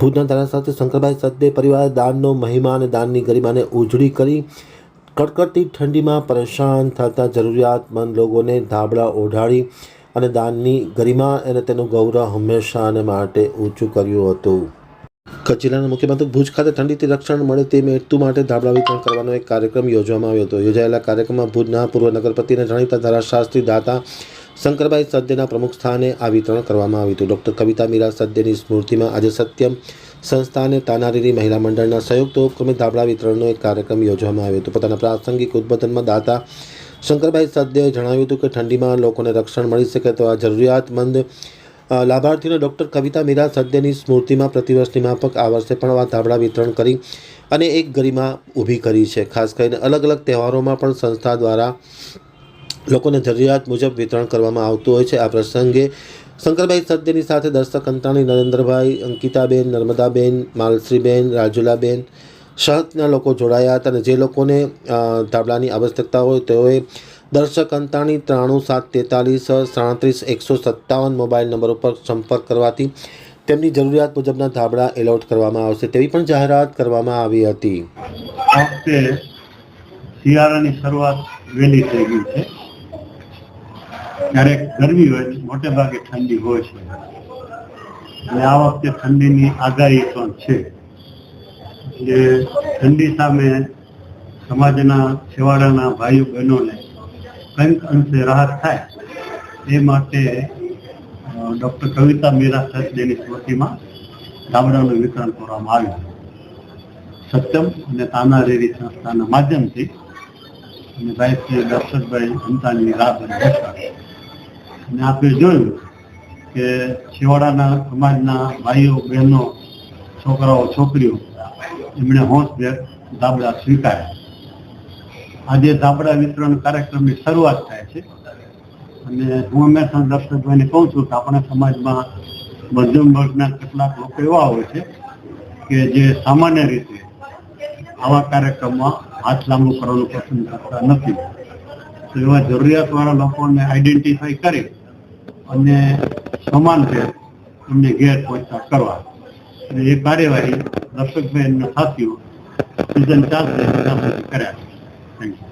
ભુજના ધારાશાસ્ત્રી શંકરભાઈ સદે પરિવાર દાનનો મહિમા અને દાનની ગરિમાને ઉજળી કરી કડકડતી ઠંડીમાં પરેશાન થતા જરૂરિયાતમંદ લોકોને ધાબળા ઓઢાડી અને દાનની ગરિમા અને તેનું ગૌરવ હંમેશા અને માટે ઊંચું કર્યું હતું. કચ્છ જિલ્લાના મુખ્યમંત્રી ભુજ ખાતે ઠંડીથી રક્ષણ મળે તે હેતુ માટે ધાબળા વિતરણ કરવાનો એક કાર્યક્રમ યોજવામાં આવ્યો હતો. યોજાયેલા કાર્યક્રમમાં ભુજના પૂર્વ નગરપતિને જાણીતા ધારાશાસ્ત્રી દાતા શંકરભાઈ સદ્યના પ્રમુખ સ્થાને આ વિતરણ કરવામાં આવ્યું હતું. ડૉક્ટર કવિતા મીરા સદ્યની સ્મૃતિમાં આજે સત્યમ સંસ્થાને તાનારીરી મહિલા મંડળના સંયુક્ત ઉપક્રમે ધાબળા વિતરણનો એક કાર્યક્રમ યોજવામાં આવ્યો હતો. પોતાના પ્રાસંગિક ઉદ્બોધનમાં દાતા શંકરભાઈ સદ્યએ જણાવ્યું હતું કે ઠંડીમાં લોકોને રક્ષણ મળી શકે તો આ જરૂરિયાતમંદ લાભાર્થીને ડૉક્ટર કવિતા મીરા સદ્યની સ્મૃતિમાં પ્રતિવર્ષની માફક આ વર્ષે પણ આ ધાબળા વિતરણ કરી અને એક ગરિમા ઊભી કરી છે. ખાસ કરીને અલગ અલગ તહેવારોમાં પણ સંસ્થા દ્વારા લોકોને જરૂરિયાત મુજબ વિતરણ કરવામાં આવતું હોય છે. આ પ્રસંગે શંકરભાઈ સદ્યની સાથે દર્શક અંતાણી, નરેન્દ્રભાઈ, અંકિતાબેન, નર્મદાબેન, માલશ્રીબેન, રાજુલાબેન સહિતના લોકો જોડાયા હતા અને જે લોકોને ધાબળાની આવશ્યકતા હોય તેઓએ દર્શક અંતાણી ત્રાણું સાત તેતાલીસ સાડત્રીસ એકસો સત્તાવન મોબાઈલ નંબર ઉપર સંપર્ક કરવાથી તેમની જરૂરિયાત મુજબના ધાબળા એલોટ કરવામાં આવશે તેવી પણ જાહેરાત કરવામાં આવી હતી. શિયાળાની શરૂઆત વહેલી થઈ ગઈ છે. ક્યારેક ગરમી હોય મોટે ભાગે ઠંડી હોય છે. અને આ વખતે ઠંડીની આગાહી પણ છે. જે ઠંડી સામે સમાજના છેવાડાના ભાઈઓ બહેનોને કંઈક અંશે રાહત થાય, એ માટે ડૉક્ટર કવિતા મીરા સચદેની સ્મૃતિમાં ગામડાનું વિતરણ કરવામાં આવ્યું. સત્યમ અને તાનારેરી સંસ્થાના માધ્યમથી અને ભાઈ શ્રી દર્શકભાઈ અંતાની રાહ હેઠળ અને આપણે જોયું કે છેવાડાના સમાજના ભાઈઓ, બહેનો, છોકરાઓ, છોકરીઓ એમણે હોંશભેર દાબડા સ્વીકાર્યા. આજે દાબડા વિતરણ કાર્યક્રમની શરૂઆત થાય છે. અને હું હંમેશા દર્શકભાઈને કહું છું કે આપણા સમાજમાં મધ્યમ વર્ગના કેટલાક લોકો એવા હોય છે કે જે સામાન્ય રીતે આવા કાર્યક્રમમાં હાથ લાંબુ કરવાનું પસંદ કરતા નથી. તો એવા જરૂરિયાતવાળા લોકોને આઈડેન્ટિફાઈ કરી અને સમાન છે એમને ઘેર પહોંચતા કરવા. અને એ કાર્યવાહી દર્શકભાઈ એમના સાથીઓ, સિઝન ચાલશે કર્યા થેન્ક છે